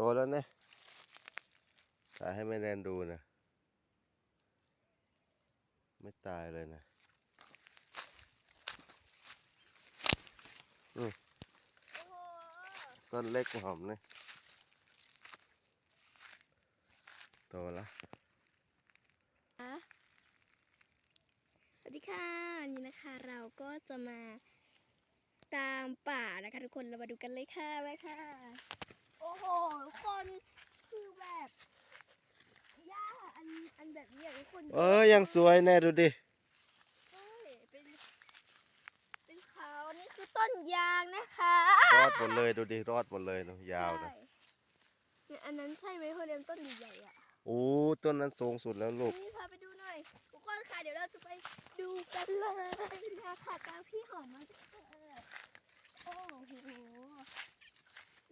โตแล้วเนี่ยถ่ายให้แม่แนนดูนะ ไม่ตายเลยนะต้นเล็กหอมเลยโตแล้วสวัสดีค่ะวันนี้นะคะ เราก็จะมาตามป่านะคะทุกคนเรามาดูกันเลยค่ะไปค่ะ โอ้โหทุกคนคือแบบหญ้าอันอันแบบนี้อะทุกคนเออยังสวยแน่ดูดิ ใช่เป็นเป็นเขานี่คือต้นยางนะคะรอดหมดเลยดูดิ รอดหมดเลยเนอะยาวนะ ใช่เนี่ยอันนั้นใช่ไหมพ่อเรียมต้นใหญ่ๆอะ โอ้ต้นนั้นสูงสุดแล้วลูก นี่พาไปดูหน่อยทุกคนค่ะเดี๋ยวเราจะไปดูกันเลยนะคะตามพี่หอมมาเออโอ้โห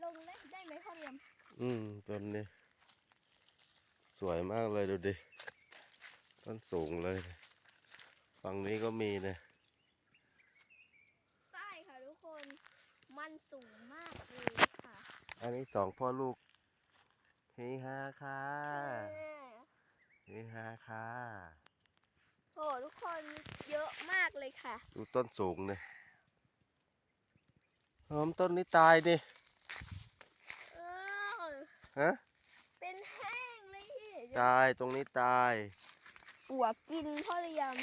ลงได้ได้ไหมพ่อเรียม อืมต้นนี้ สวยมากเลยดูดิ ต้นสูงเลยนะฝั่งนี้ก็มีนะใช่ค่ะทุกคน มันสูงมากเลยค่ะ อันนี้สองพ่อลูกเฮฮาค่ะแม่เฮฮาค่ะโอ้ทุกคนเยอะมากเลยค่ะ ดูต้นสูงเนี่ยหอมต้นนี้ตายดิเออ ฮะเป็นแห้งเลยตายตรงนี้ตายปวกกินพ่อเรียม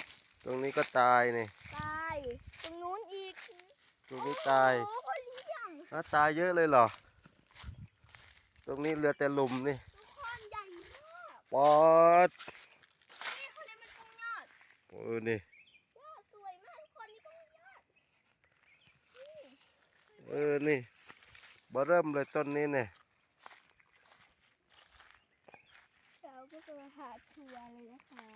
ตรงนี้ก็ตายนี่ตายตรงนู้นอีกตรงนี้ตายโอ้โหพ่อเรียมอ้าวตายเยอะเลยเหรอ ตรงนี้เหลือแต่หลุมนี่ทุกคนใหญ่มากปอดนี่เขาเรียกมันตรงยอดโอ้นี่ยอดสวยมากทุกคนนี่ตรงยอดนี่เออนี่บ่เริ่มเลยต้นนี้เนี่ย เราก็จะมาหาทัวร์เลยนะคะ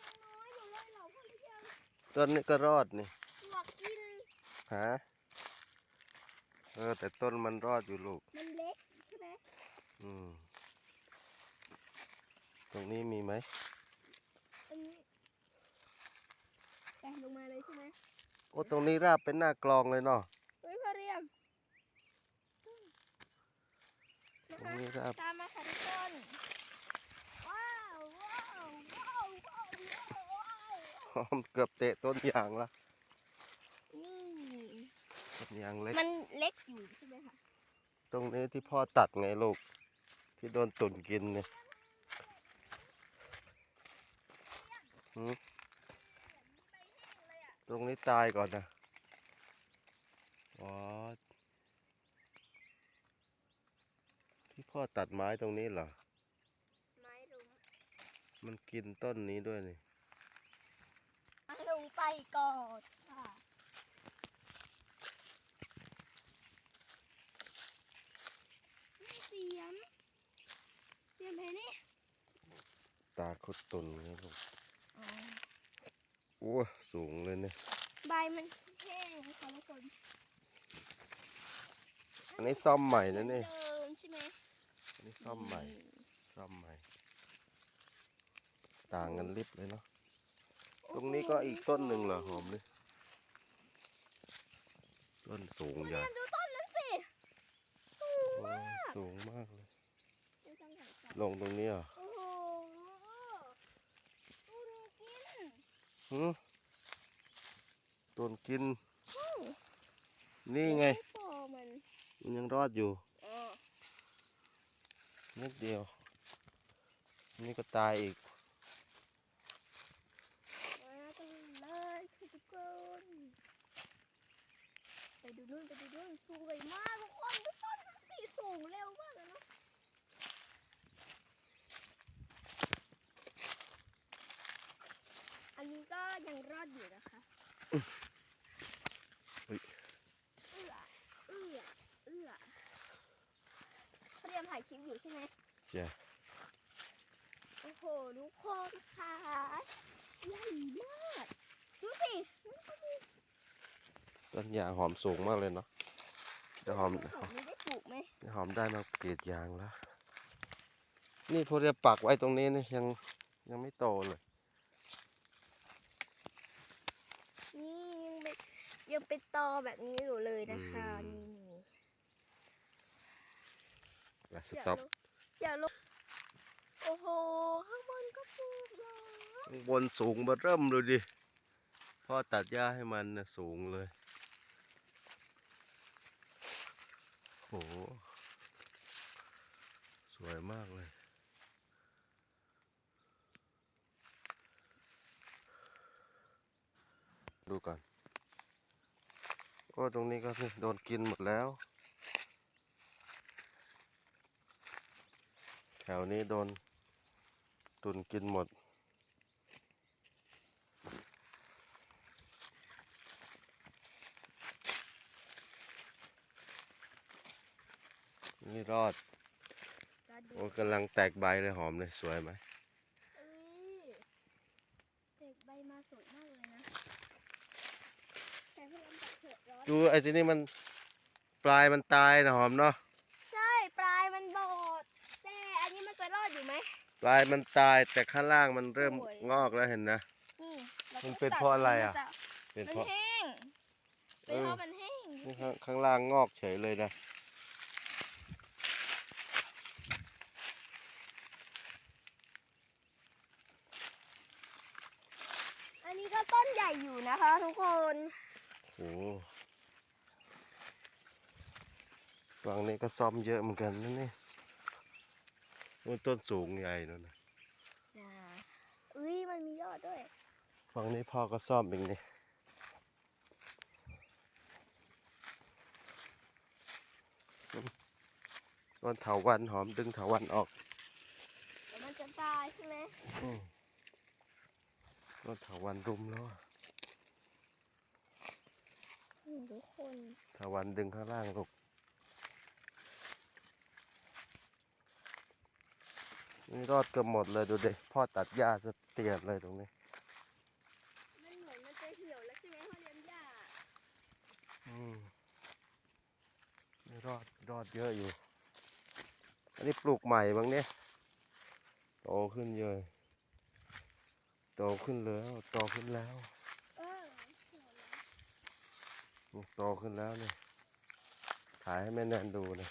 ยังน้อยอยู่เลยเหรอพ่อเรียมต้นนี้ก็รอดนี่ปวกกินฮะเออ แต่ต้นมันรอดอยู่ลูก มันเล็กใช่ไหมอืม ตรงนี้มีไหมอันนี้แต่ลงมาเลยใช่ไหมโอ้ตรงนี้ราบเป็นหน้ากลองเลยเนาะ เฮ้ยพ่อเรียม นะตรงคะนี้ราบตามมาค่ะทุกคนว้าวว้าวว้าวว้าวว้าวหอมเกือบเตะต้นยางละนี่ต้นยางเล็ก มันเล็กอยู่ใช่ไหมคะตรงนี้ที่พ่อตัดไงลูก ที่โดนตุ่นกินเนี่ยหืมตรงนี้ตายก่อนนะ อ๋อ พ่อตัดไม้ตรงนี้เหรอ ไม้รุ้งมันกินต้นนี้ด้วยนี่ลงไปก่อนค่ะนี่เสียมเสียมเพนี่ตาคุดตุ่นไงลูกโอ้สูงเลยเนี่ย ใบมันแห้งค่ะทุกคนอันนี้ซ่อมใหม่นะนี่เดิมใช่ไหมอั นนี้ซ่อมใหม่ ซ่อมใหม่ ต่างกันลิบเลยเนาะ ตรงนี้ก็อีกต้นหนึ่งเหรอหอมเลยต้นสูงใหญ่เรียนดูต้นนั้นสิ สูงโอ้มาก สูงมากเลยดูต้นใหญ่จังลงตรงนี้เหรอโอ้โหตุนกินหืมต้นกินอืมนี่ไงม่พอมันมันยังรอดอยู่อ๋อ นิดเดียว นี่ก็ตายอีกมากันเลยทุกคนไปดูนู่นไปดูนู่นสวยมากทุกคนดูต้นมันสีสูงเร็วมากเลยเนาะอันนี้ก็ยังรอดอยู่นะคะ เฮ้ย เอื้อเอื้อเอื้อเขาเรียน ถ่ายคลิปอยู่ใช่ไหมเจ้าโอ้โหทุกคนค่ะใหญ่มากดูสิมันก็มีต้นยางหอมสูงมากเลยเนาะเดี๋ยวหอมต้นนี้ได้ปลูกไหมเดี๋ยวหอมได้มากรีดยางแล้ว นี่พอจะปักไว้ตรงนี้นี่ยังยังไม่โตเลย นี่ยังไม่ยังเป็นตอแบบนี้อยู่เลยนะคะนี่นี่ แล้วสอย่าต็อปลงอย่าลงโอ้โห ข้างบนก็ปลูกเหรอข้างบนสูงมาเริ่มเลยดิพ่อตัดหญ้าให้มันนะสูงเลยโหสวยมากเลยดูก่อนโอ้ตรงนี้ก็นี่โดนกินหมดแล้ว ถวนี้โดนตุนกินหมด นี่รอดก็ดูโอ้กำลังแตกใบเลยหอมเลย สวยไหมเอ้ยเด็กใบมาสวยมากเลยนะ แต่พี่ลำตัดเผือกร้อนดูไอ้ที่นี่มันปลายมันตายนะหอมเนาะ ใช่ ปลายมันโดด แต่อันนี้มันจะรอดอยู่ไหม ป ลายมันตายแต่ข้างล่างมันเริ่มสวยงอกแล้วเห็นนะ นี่ราก็มันเป็นตัดเพราะอะไรอะมันจเป็นมันเพราะแห้งเอเป็นอ เพราะมันแห้งนี่ข้างข้างล่างงอกเฉยเลยนะ อันนี้ก็ต้นใหญ่อยู่นะคะ ทุกคนโอ้ฝั่งนี้ก็ซ่อมเยอะเหมือนกันนะนี่ นู่นต้นสูงใหญ่นู่นนะนะอุ้ยมันมียอดด้วย ฝั่งนี้พ่อก็ซ่อมอีกนี่ต้นเถาวันหอมดึงเถาวันออกเดี๋ยวมันจะตายใช่ไหมอืมต้นเถาวันรุมแล้วอะนี่ทุกคนเถาวันดึงข้างล่างลูก นี่รอดเกือบหมดเลยดูดิพ่อตัดหญ้าจะเตียนเลยตรงนี้มันเหมือนมันจะเหี่ยวแล้วใช่ไหมพ่อเลี้ยงหญ้าอืมนี่รอดรอดเยอะอยู่ อันนี้ปลูกใหม่บ้างเนี่ยโตขึ้นเยอะโตขึ้นแล้วโตขึ้นแล้วเออเหี่ยวแล้วนี่โตขึ้นแล้วเนี่ยถ่ายให้แม่แนนดูเลย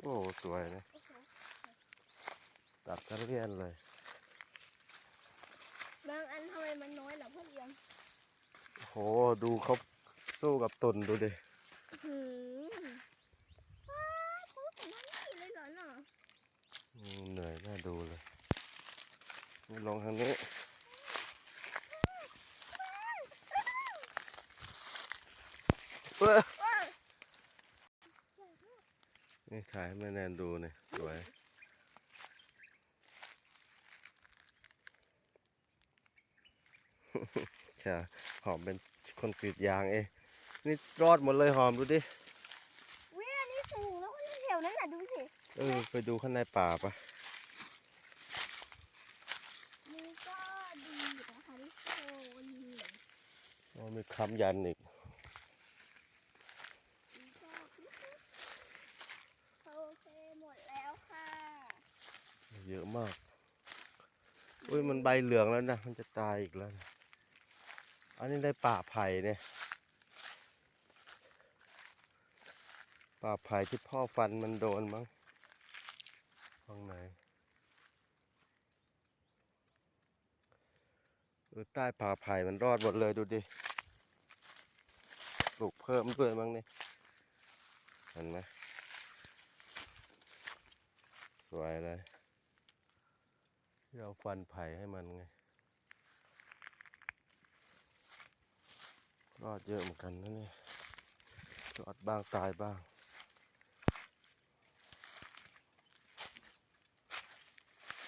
โอ้สวยนะโอ้โห ตัดทั้งเรียนเลย บางอันทำไมมันน้อยเหรอพ่อเลี้ยงโหดูเขาสู้กับตุนดูดิหืมว้าวเขาของมันนี่เลยเหรอเนาะอืมเหนื่อยน่าดูเลยนี่ลงทางนี้ เอ้อว้าวนี่ถ่ายให้แม่แนนดูเนี่ยสวย ใช่หอมเป็นคนกรีดยางเองนี่รอดหมดเลยหอมดูดิวิอันนี้สูงแล้วก็เหี่ยวนั่นน่ะดูสิเออไปดูข้างในป่าปะนี่ก็ดีอยู่นะคะทุกคนอ๋อมีคำยันอีกนี่ก็โอเคหมดแล้วค่ะ เยอะมากอุ้ยมันใบเหลืองแล้วนะ มันจะตายอีกแล้วนะ อันนี้ได้ป่าไผ่เนี่ย ป่าไผ่ที่พ่อฟันมันโดนมั้งข้างไหนเออใต้ป่าไผ่มันรอดหมดเลยดูดิ ปลูกเพิ่มด้วยมั้งเนี่ยเห็นไหมสวยเลยเราฟันไผ่ให้มันไง รอดเยอะเหมือนกันนะเนี่ยรอดบ้างตายบ้าง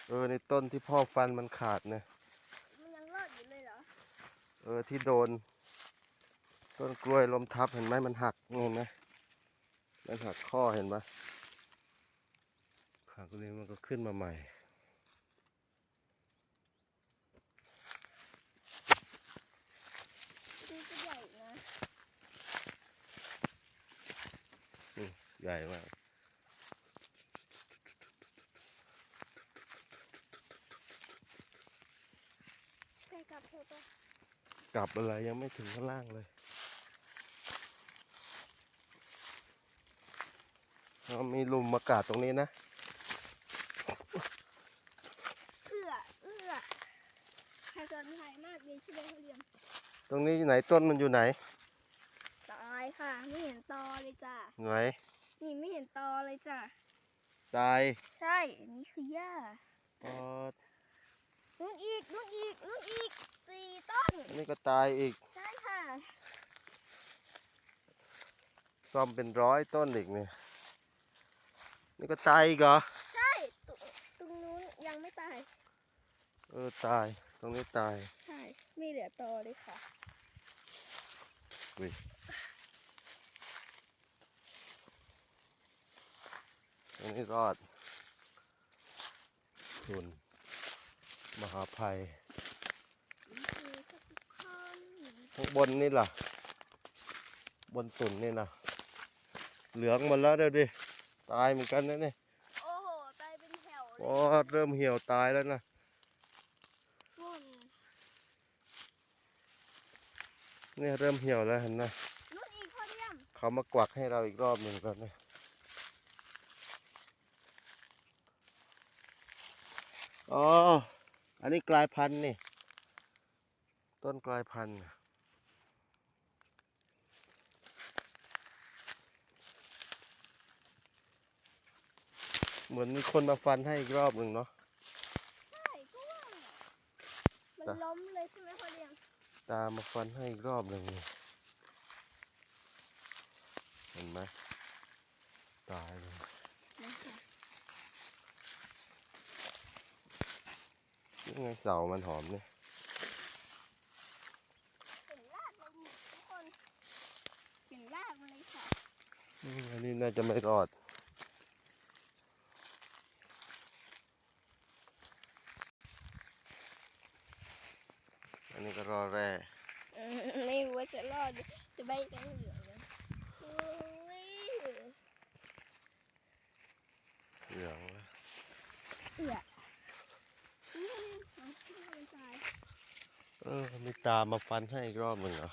เออในต้นที่พ่อฟันมันขาดเนี่ยมันยังรอดอยู่เลยเหรอ เออที่โดน ต้นกล้วยลมทับเห็นไหมมันหักเห็นไหมมันหักข้อเห็นปะหักนี้มันก็ขึ้นมาใหม่ นี่ก็ใหญ่นะ ใหญ่มากไปกับเธอปะไปกลับอะไรยังไม่ถึงข้างล่างเลยเรามีหลุมอากาศตรงนี้นะ เอื้อเอื้อใครสนใจมากเลยใช่ไหมเขาเรียนตรงนี้ไหนต้นมันอยู่ไหนตายค่ะ ไม่เห็นตอเลยจ้ะไหน นี่ไม่เห็นตอเลยจ้ะ ตายใช่ อันนี้คือหญ้าอ๋อนู่นอีกนู่นอีกนู่นอีกสี่ต้นอันนี้ก็ตายอีก ใช่ค่ะ ซ่อมเป็นร้อยต้นอีกเนี่ย นี่ก็ตายอีกเหรอ ใช่ตรงตรงนู้นยังไม่ตาย เออตาย ตรงนี้ตาย ใช่ ไม่เหลือตอเลยค่ะตร งนี้รอดทุนมหาภัยนี่คือทุกคนข้างบนนี่ล่ะ บนตุ่นนี่นะเหลืองหมดแล้วเดี๋ยวดิ ตายเหมือนกันนะเนี่ยโอ้โห ตายเป็นแถวเลโอ้ยเริ่มเหี่ยวตายแล้วนะนู่นเนี่ยเริ่มเหี่ยวแล้วเห็นไหมนู่นอีกพอเดียมเขามากวักให้เราอีกรอบหนึ่งก่อนนะ อ๋อ อันนี้กลายพันธุ์นี่ ต้นกลายพันธุ์น่ะเหมือนมีคนมาฟันให้อีกรอบหนึ่งเนาะ ใช่ก็ว่ามันล้มเลยใช่ไหมพอเดียมตามมาฟันให้อีกรอบหนึ่งนี่เห็นไหมตายเลย นะคะ นี่ไงเสามันหอมเนี่ยเห็นรากเลยนี่ทุกคนเห็นรากมันเลยค่ะอืมอันนี้น่าจะไม่รอด อันนี้ก็รอแร่ เออไม่รู้ว่าจะรอดจะใบกันเหลืองนะโอ้ย เหลืองแล้ว เอือนี่มันที่มันตาย เออ มี ตามมาฟันให้อีกรอบหนึ่งเหรอ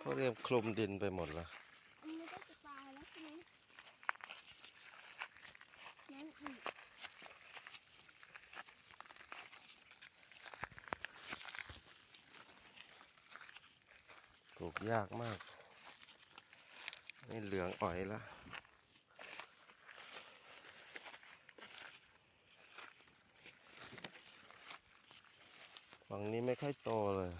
เขาเรียกคลุมดินไปหมดแล้วอันนี้ก็จะตายแล้วใช่ไหมนั่นอีกปลูกยากมาก นี่เหลืองอ่อยแล้ว ฝั่งนี้ไม่ค่อยโตเลย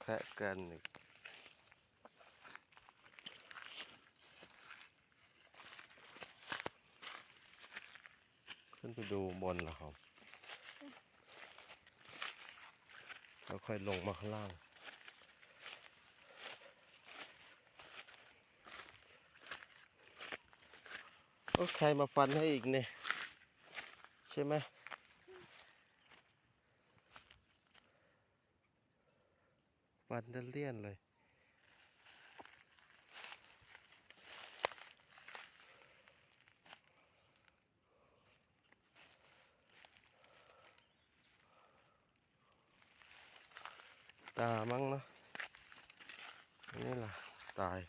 แพะกันอีกขึ้นไปดูบนเหรอครับ แล้วค่อยลงมาข้างล่าง โอ้ใครมาฟันให้อีกเนี่ย ใช่ไหมฟันเดเลี่ยนเลยตามั้งเนอะนนี่ล่ะตาย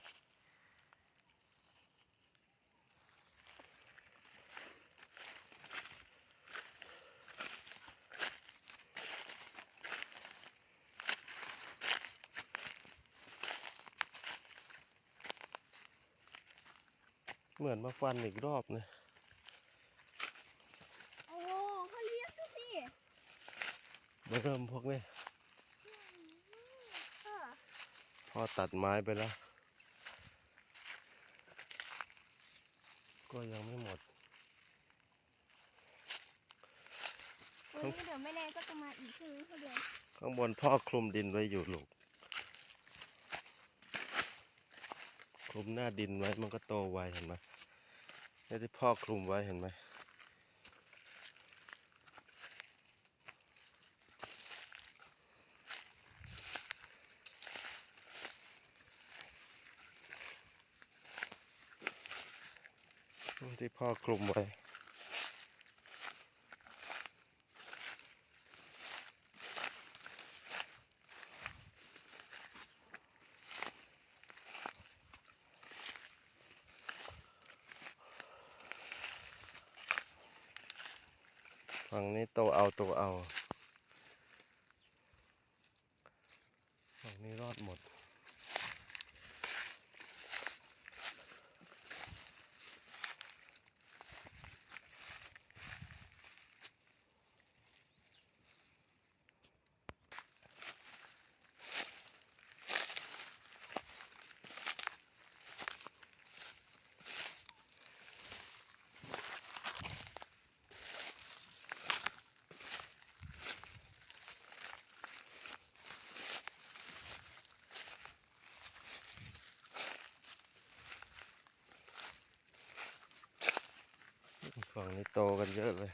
เหมือนมาฟันอีกรอบเนี่ยโอ้โหเขาเลี้ยงดูสิเริ่มพวกนี้ค่ะพ่อตัดไม้ไปแล้ว ก็ยังไม่หมดวันนี้เดี๋ยวไม่แน่ก็จะมาอีกใช่ไหมเขาเดียวข้างบนพ่อคลุมดินไว้อยู่ลูก คลุมหน้าดินไว้มันก็โตไวเห็นไหม แล้ที่พ่อคลุมไว้เห็นไหมที่พ่อคลุมไว้ ฝั่งนี้โตกันเยอะเลย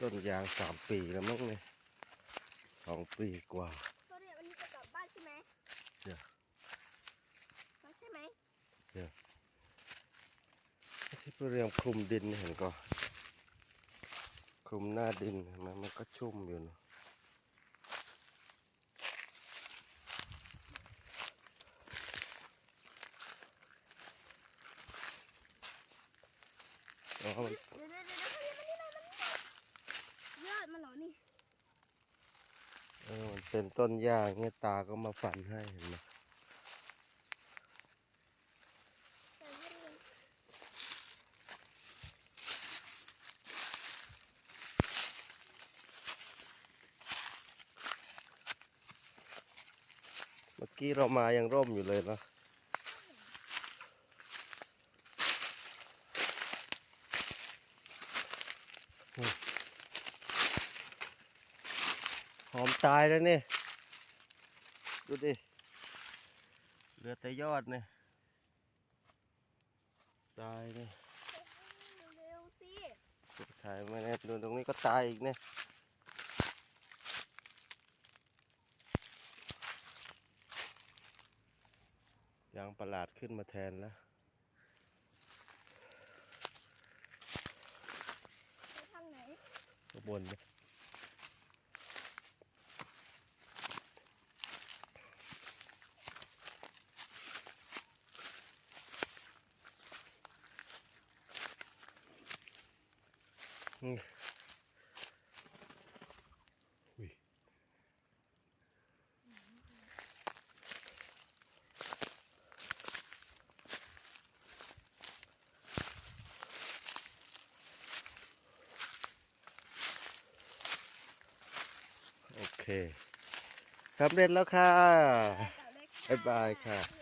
ต้นยางสามปีแล้วมั้งเนี่ยสองปีกว่า ตัวเนี่ยวันนี้จะกลับบ้านใช่ไหม เดี๋ยว แล้วใช่ไหม ที่ เรียมคลุมดินเห็นก็คลุมหน้าดินเห็นไหมมันก็ชุ่มอยู่นะเดี๋ยวมันยอดมันเหรอนี่เออมันเป็นต้นหญ้าเงี้ยตาก็มาฝันให้เห็นไหม แต่ไม่รู้ เมื่อ กี้เรามายังร่มอยู่เลยเนอะอืมหอมตายแล้วนี่ ดูดิ เหลือแต่ยอดเนี่ย ตายเนี่ยเร็วๆสิสุดท้ายไม่แน่ดูตรงนี้ก็ตายอีกเนี่ย ยาง ประหลาดขึ้นมาแทนแล้วไปทางไหนข้างบนเนี่ยอืมอุ้ยโอเค สำเร็จแล้วค่ะ บ๊ายบายค่ะ